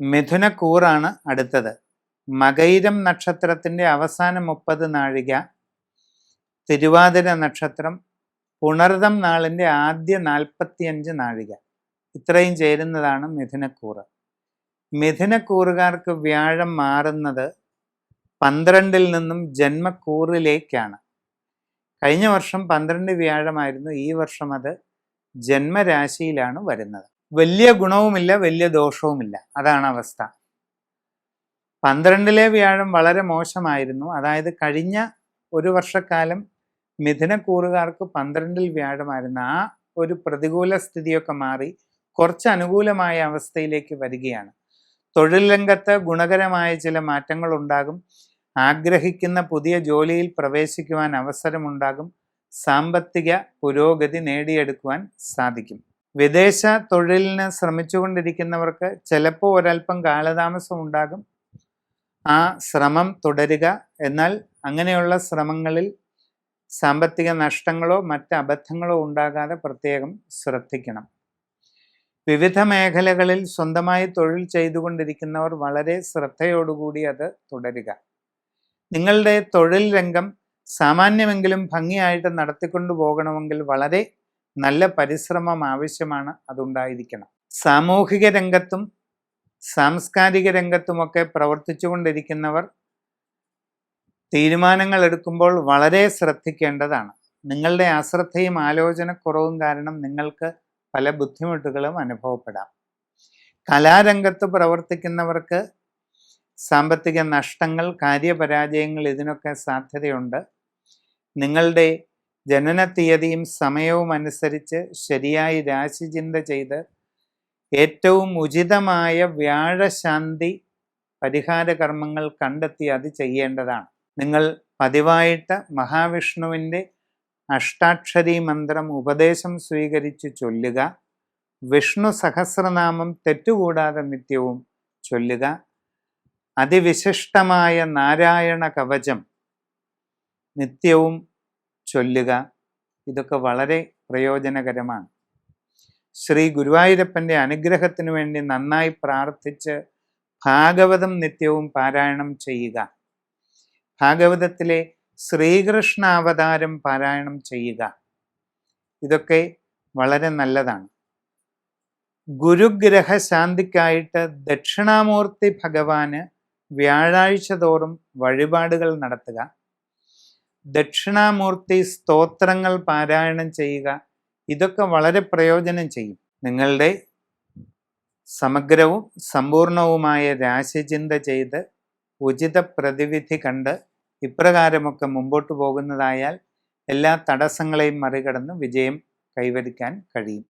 മിഥുനക്കൂറാണ് അടുത്തത്. മകൈരം നക്ഷത്രത്തിന്റെ അവസാന മുപ്പത് നാഴിക തിരുവാതിര നക്ഷത്രം പുണർതം നാളിന്റെ ആദ്യ നാൽപ്പത്തിയഞ്ച് നാഴിക. ഇത്രയും ചേരുന്നതാണ് മിഥുനക്കൂറ്. മിഥുനക്കൂറുകാർക്ക് വ്യാഴം മാറുന്നത് പന്ത്രണ്ടിൽ നിന്നും ജന്മക്കൂറിലേക്കാണ്. കഴിഞ്ഞ വർഷം പന്ത്രണ്ട് വ്യാഴമായിരുന്നു ഈ വർഷം അത് ജന്മരാശിയിലാണ് വരുന്നത്. വലിയ ഗുണവുമില്ല വലിയ ദോഷവുമില്ല. അതാണ് അവസ്ഥ. പന്ത്രണ്ടിലെ വ്യാഴം വളരെ മോശമായിരുന്നു. അതായത് കഴിഞ്ഞ ഒരു വർഷക്കാലം മിഥുനക്കൂറുകാർക്ക് പന്ത്രണ്ടിൽ വ്യാഴമായിരുന്നു. ആ ഒരു പ്രതികൂല സ്ഥിതിയൊക്കെ മാറി കുറച്ച് അനുകൂലമായ അവസ്ഥയിലേക്ക് വരികയാണ്. തൊഴിൽ രംഗത്ത് ഗുണകരമായ ചില മാറ്റങ്ങൾ ഉണ്ടാകും ആഗ്രഹിക്കുന്ന പുതിയ ജോലിയിൽ പ്രവേശിക്കുവാൻ അവസരമുണ്ടാകും. സാമ്പത്തിക പുരോഗതി നേടിയെടുക്കുവാൻ സാധിക്കും. വിദേശ തൊഴിലിന് ശ്രമിച്ചുകൊണ്ടിരിക്കുന്നവർക്ക് ചിലപ്പോൾ ഒരല്പം കാലതാമസം ഉണ്ടാകും. ആ ശ്രമം തുടരുക. എന്നാൽ അങ്ങനെയുള്ള ശ്രമങ്ങളിൽ സാമ്പത്തിക നഷ്ടങ്ങളോ മറ്റ് അബദ്ധങ്ങളോ ഉണ്ടാകാതെ പ്രത്യേകം ശ്രദ്ധിക്കണം. വിവിധ മേഖലകളിൽ സ്വന്തമായി തൊഴിൽ ചെയ്തുകൊണ്ടിരിക്കുന്നവർ വളരെ ശ്രദ്ധയോടുകൂടി അത് തുടരുക. നിങ്ങളുടെ തൊഴിൽ രംഗം സാമാന്യമെങ്കിലും ഭംഗിയായിട്ട് നടത്തിക്കൊണ്ടു പോകണമെങ്കിൽ വളരെ നല്ല പരിശ്രമം ആവശ്യമാണ് അതുണ്ടായിരിക്കണം. സാമൂഹിക രംഗത്തും സാംസ്കാരിക രംഗത്തുമൊക്കെ പ്രവർത്തിച്ചുകൊണ്ടിരിക്കുന്നവർ തീരുമാനങ്ങൾ എടുക്കുമ്പോൾ വളരെ ശ്രദ്ധിക്കേണ്ടതാണ്. നിങ്ങളുടെ അശ്രദ്ധയും ആലോചനക്കുറവും കാരണം നിങ്ങൾക്ക് പല ബുദ്ധിമുട്ടുകളും അനുഭവപ്പെടാം. കലാരംഗത്ത് പ്രവർത്തിക്കുന്നവർക്ക് സാമ്പത്തിക നഷ്ടങ്ങൾ കാര്യപരാജയങ്ങൾ ഇതിനൊക്കെ സാധ്യതയുണ്ട്. നിങ്ങളുടെ ജനന തീയതിയും സമയവും അനുസരിച്ച് ശരിയായി രാശിചിന്ത ചെയ്ത് ഏറ്റവും ഉചിതമായ വ്യാഴശാന്തി പരിഹാര കർമ്മങ്ങൾ കണ്ടെത്തി അത് ചെയ്യേണ്ടതാണ്. നിങ്ങൾ പതിവായിട്ട് മഹാവിഷ്ണുവിന്റെ അഷ്ടാക്ഷരി മന്ത്രം ഉപദേശം സ്വീകരിച്ച് ചൊല്ലുക. വിഷ്ണു സഹസ്രനാമം തെറ്റുകൂടാതെ നിത്യവും ചൊല്ലുക. അതിവിശിഷ്ടമായ നാരായണ കവചം നിത്യവും ചൊല്ലുക. ഇതൊക്കെ വളരെ പ്രയോജനകരമാണ്. ശ്രീ ഗുരുവായൂരപ്പന്റെ അനുഗ്രഹത്തിനു വേണ്ടി നന്നായി പ്രാർത്ഥിച്ച് ഭാഗവതം നിത്യവും പാരായണം ചെയ്യുക. ഭാഗവതത്തിലെ ശ്രീകൃഷ്ണ അവതാരം പാരായണം ചെയ്യുക. ഇതൊക്കെ വളരെ നല്ലതാണ്. ഗുരുഗ്രഹ ശാന്തിക്കായിട്ട് ദക്ഷിണാമൂർത്തി ഭഗവാന് വ്യാഴാഴ്ച തോറും വഴിപാടുകൾ നടത്തുക. ദക്ഷിണാമൂർത്തി സ്തോത്രങ്ങൾ പാരായണം ചെയ്യുക. ഇതൊക്കെ വളരെ പ്രയോജനം ചെയ്യും. നിങ്ങളുടെ സമഗ്രവും സമ്പൂർണവുമായ രാശിചിന്ത ചെയ്ത് ഉചിത പ്രതിവിധി കണ്ട് ഇപ്രകാരമൊക്കെ മുമ്പോട്ട് പോകുന്നതായാൽ എല്ലാ തടസ്സങ്ങളെയും മറികടന്ന് വിജയം കൈവരിക്കാൻ കഴിയും.